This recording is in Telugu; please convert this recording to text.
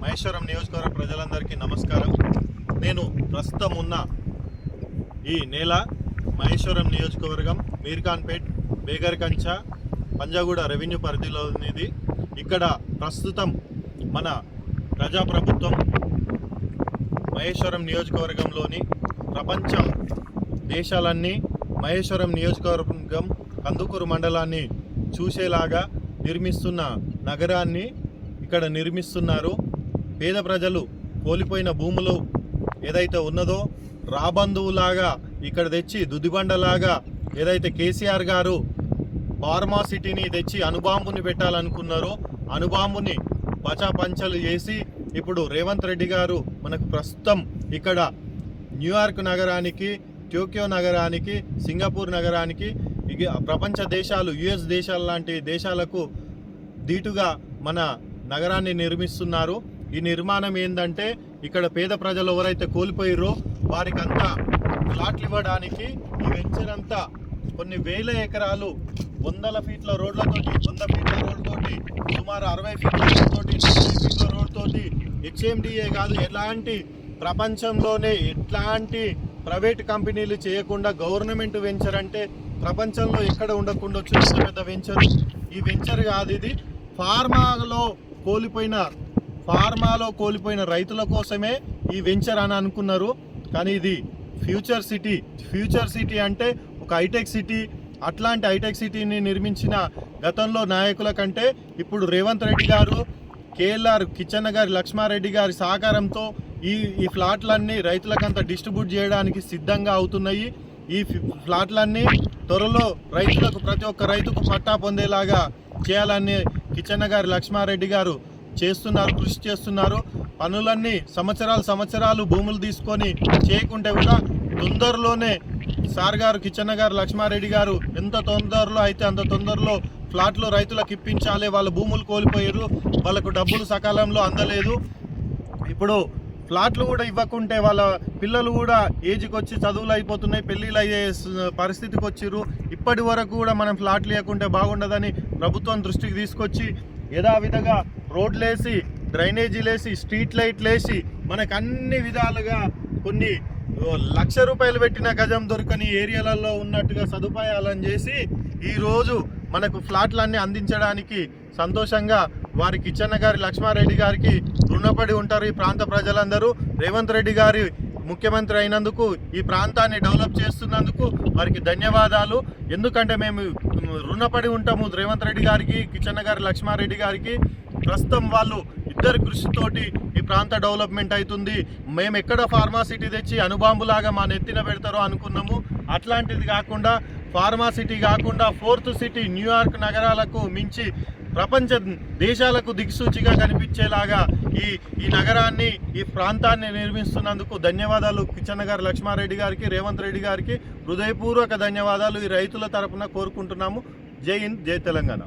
మహేశ్వరం నియోజకవర్గ ప్రజలందరికీ నమస్కారం. నేను ప్రస్తుతం ఉన్న ఈ నేల మహేశ్వరం నియోజకవర్గం మీర్ఖాన్పేట్ బేగర్కంచ పంజాగూడ రెవెన్యూ పరిధిలో ఉంది ఇక్కడ ప్రస్తుతం మన ప్రజాప్రభుత్వం మహేశ్వరం నియోజకవర్గంలోని ప్రపంచ దేశాలన్నీ మహేశ్వరం నియోజకవర్గం కందుకూరు మండలాన్ని చూసేలాగా నిర్మిస్తున్న నగరాన్ని ఇక్కడ నిర్మిస్తున్నారు. పేద ప్రజలు కోల్పోయిన భూములు ఏదైతే ఉన్నదో రాబంధువులాగా ఇక్కడ తెచ్చి దుదిబండలాగా ఏదైతే కేసీఆర్ గారు ఫార్మా సిటీని తెచ్చి అనుబాంబుని పెట్టాలనుకున్నారో అనుబాంబుని పచాపంచలు చేసి ఇప్పుడు రేవంత్ రెడ్డి గారు మనకు ప్రస్తుతం ఇక్కడ న్యూయార్క్ నగరానికి టోక్యో నగరానికి సింగపూర్ నగరానికి ఇక ప్రపంచ దేశాలు యుఎస్ దేశాలు లాంటి దేశాలకు దీటుగా మన నగరాన్ని నిర్మిస్తున్నారు. ఈ నిర్మాణం ఏంటంటే ఇక్కడ పేద ప్రజలు ఎవరైతే కోల్పోయారో వారికి అంతా ఫ్లాట్లు ఇవ్వడానికి ఈ వెంచర్ అంతా కొన్ని వేల ఎకరాలు వందల ఫీట్ల రోడ్లతోటి వంద ఫీట్ల రోడ్ తోటి సుమారు అరవై ఫీట్ల రోడ్ తోటి నలభై ఫీట్ల రోడ్ తోటి హెచ్ఎండిఏ కాదు ఎలాంటి ప్రపంచంలోనే ఎట్లాంటి ప్రైవేట్ కంపెనీలు చేయకుండా గవర్నమెంట్ వెంచర్ అంటే ప్రపంచంలో ఎక్కడ ఉండకుండా వచ్చిన పెద్ద వెంచర్. ఈ వెంచర్ కాదు ఇది. ఫార్మాలో కోల్పోయిన ఫార్మాలో కోల్పోయిన రైతుల కోసమే ఈ వెంచర్ అని అనుకున్నారు. కానీ ఇది ఫ్యూచర్ సిటీ ఫ్యూచర్ సిటీ అంటే ఒక హైటెక్ సిటీ అట్లాంటి హైటెక్ సిటీని నిర్మించిన గతంలో నాయకుల కంటే ఇప్పుడు రేవంత్ రెడ్డి గారు కేఎల్ఆర్ కిచ్చన్న గారి లక్ష్మారెడ్డి గారి సహకారంతో ఈ ఈ ఫ్లాట్లన్నీ రైతులకంతా డిస్ట్రిబ్యూట్ చేయడానికి సిద్ధంగా అవుతున్నాయి. ఈ ఫ్లాట్లన్నీ త్వరలో రైతులకు ప్రతి ఒక్క రైతుకు పట్టా పొందేలాగా చేయాలని కిచ్చన్న గారి లక్ష్మారెడ్డి గారు చేస్తున్నారు కృషి చేస్తున్నారు. పనులన్నీ సంవత్సరాలు సంవత్సరాలు భూములు తీసుకొని చేయకుంటే కూడా తొందరలోనే సార్ గారు కిచ్చన్న గారు లక్ష్మారెడ్డి గారు ఎంత తొందరలో అయితే అంత తొందరలో ఫ్లాట్లు రైతులకు ఇప్పించాలి వాళ్ళ భూములు కోల్పోయారు వాళ్ళకు డబ్బులు సకాలంలో అందలేదు. ఇప్పుడు ఫ్లాట్లు కూడా ఇవ్వకుంటే వాళ్ళ పిల్లలు కూడా ఏజ్కి వచ్చి చదువులు అయిపోతున్నాయి పెళ్ళిళ్ళు అయ్యే పరిస్థితికి వచ్చిర్రు. ఇప్పటి వరకు కూడా మనం ఫ్లాట్లు ఇవ్వకుంటే బాగుండదని ప్రభుత్వం దృష్టికి తీసుకొచ్చి యథావిధంగా రోడ్లేసి డ్రైనేజీలేసి స్ట్రీట్ లైట్లేసి మనకు అన్ని విధాలుగా కొన్ని లక్ష రూపాయలు పెట్టిన గజం దొరకని ఏరియాలలో ఉన్నట్టుగా సదుపాయాలను చేసి ఈరోజు మనకు ఫ్లాట్లన్నీ అందించడానికి సంతోషంగా వారి కిచ్చన్న గారి లక్ష్మారెడ్డి గారికి రుణపడి ఉంటారు ఈ ప్రాంత ప్రజలందరూ. రేవంత్ రెడ్డి గారి ముఖ్యమంత్రి అయినందుకు ఈ ప్రాంతాన్ని డెవలప్ చేస్తున్నందుకు వారికి ధన్యవాదాలు. ఎందుకంటే మేము రుణపడి ఉంటాము రేవంత్ రెడ్డి గారికి కిచెన్న గారి లక్ష్మారెడ్డి గారికి. ప్రస్తుతం వాళ్ళు ఇద్దరి కృషితోటి ఈ ప్రాంత డెవలప్మెంట్ అవుతుంది. మేము ఎక్కడ ఫార్మాసిటీ తెచ్చి అనుబాంబులాగా మా నెత్తిన పెడతారో అనుకున్నాము. అట్లాంటిది కాకుండా ఫార్మాసిటీ కాకుండా ఫోర్త్ సిటీ న్యూయార్క్ నగరాలకు మించి ప్రపంచ దేశాలకు దిక్సూచిగా కనిపించేలాగా ఈ ఈ నగరాన్ని ఈ ప్రాంతాన్ని నిర్మిస్తున్నందుకు ధన్యవాదాలు కిచ్చన్న గారు లక్ష్మారెడ్డి గారికి రేవంత్ రెడ్డి గారికి. హృదయపూర్వక ధన్యవాదాలు ఈ రైతుల తరపున కోరుకుంటున్నాము. జై హింద్ జై తెలంగాణ.